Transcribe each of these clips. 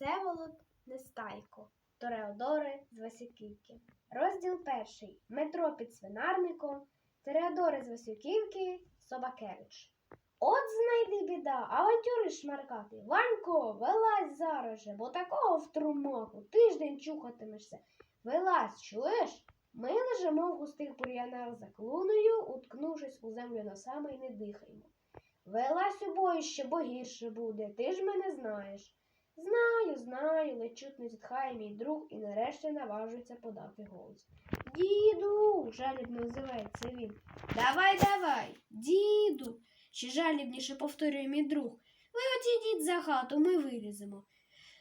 Всеволод Нестайко, Тореодори з Васюківки. Розділ перший. Метро під свинарником. Тореодори з Васюківки. Собакевич. От знайди біда, авантюри шмаркати. Ванько, вилазь зараз же, бо такого в трумоку тиждень чухатимешся. Вилазь, чуєш? Ми лежимо в густих бур'янах за клуною, уткнувшись у землю носами і не дихаємо. Вилазь у боїще, бо гірше буде, ти ж мене знаєш. Знаю, знаю, ледь чутно зітхає мій друг і нарешті наважується подати голос. Діду, жалібно озивається він. Давай, давай, діду, ще жалібніше повторює мій друг. Ви отійдіть за хату, ми виліземо.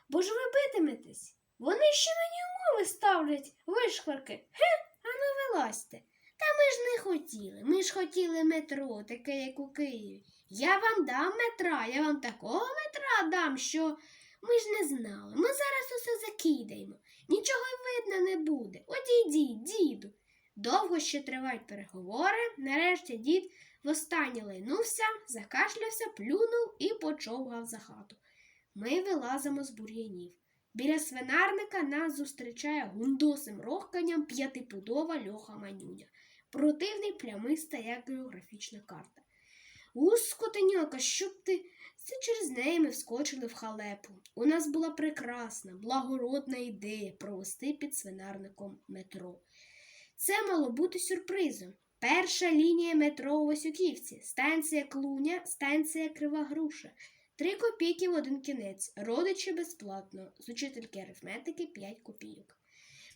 Бо ж ви битиметесь. Вони ще мені умови ставлять, вишкварки. Ге, ану вилазьте. Та ми ж не хотіли. Ми ж хотіли метро, таке, як у Києві. Я вам дам метра, я вам такого метра дам, що ми ж не знали. Ми зараз усе закидаємо. Нічого й видно не буде. Одійдіть, діду. Довго ще тривають переговори. Нарешті дід востаннє лайнувся, закашлявся, плюнув і почовгав за хату. Ми вилазимо з бур'янів. Біля свинарника нас зустрічає гундосим рохканням п'ятипудова льоха манюня. Противний плямиста, як географічна карта. У скотеньока, щоб ти. Це через неї ми вскочили в халепу. У нас була прекрасна, благородна ідея провести під свинарником метро. Це мало бути сюрпризом. Перша лінія метро у Васюківці, станція Клуня, станція Крива Груша. Три копійки в один кінець, родичі безплатно, з учительки арифметики 5 копійок.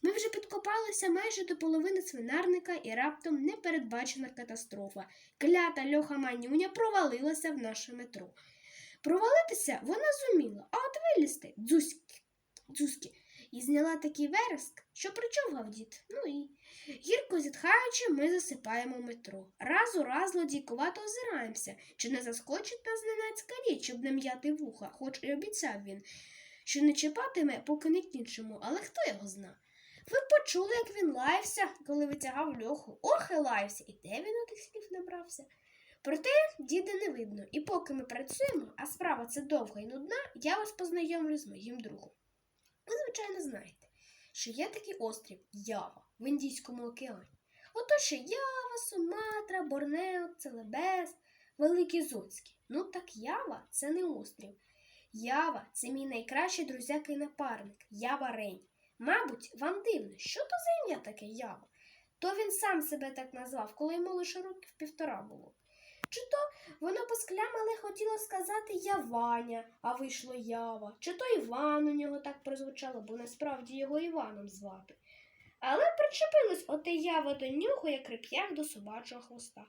Ми вже підкопалися майже до половини свинарника і раптом непередбачена катастрофа. Клята льоха манюня провалилася в наше метро. Провалитися вона зуміла, а от вилізти дзуськи, дзуськи. І зняла такий вереск, що причовгав дід. Ну і гірко зітхаючи, ми засипаємо метро. Раз у раз злодійкувато озираємося, чи не заскочить нас зненацька річ, щоб не м'яти вуха, хоч і обіцяв він, що не чіпатиме, поки не кінчимо, але хто його зна. Ви почули, як він лаявся, коли витягав льоху. Ох, і лаявся, і де він у тих слів набрався. Проте діда не видно, і поки ми працюємо, а справа це довга і нудна, я вас познайомлю з моїм другом. Ви, звичайно, знаєте, що є такий острів Ява в Індійському океані. Отож є Ява, Суматра, Борнео, Целебес, Великий Зоцький. Ну так Ява це не острів. Ява це мій найкращий друзяк і напарник, Ява Рень. Мабуть, вам дивно, що то за ім'я таке Ява? То він сам себе так назвав, коли йому лише років півтора було. Чи то воно посклямале хотіло сказати я Ваня, а вийшло Ява, чи то Іван у нього так прозвучало, бо насправді його Іваном звати. Але причепилось оте ява до нього, як реп'ях до собачого хвоста.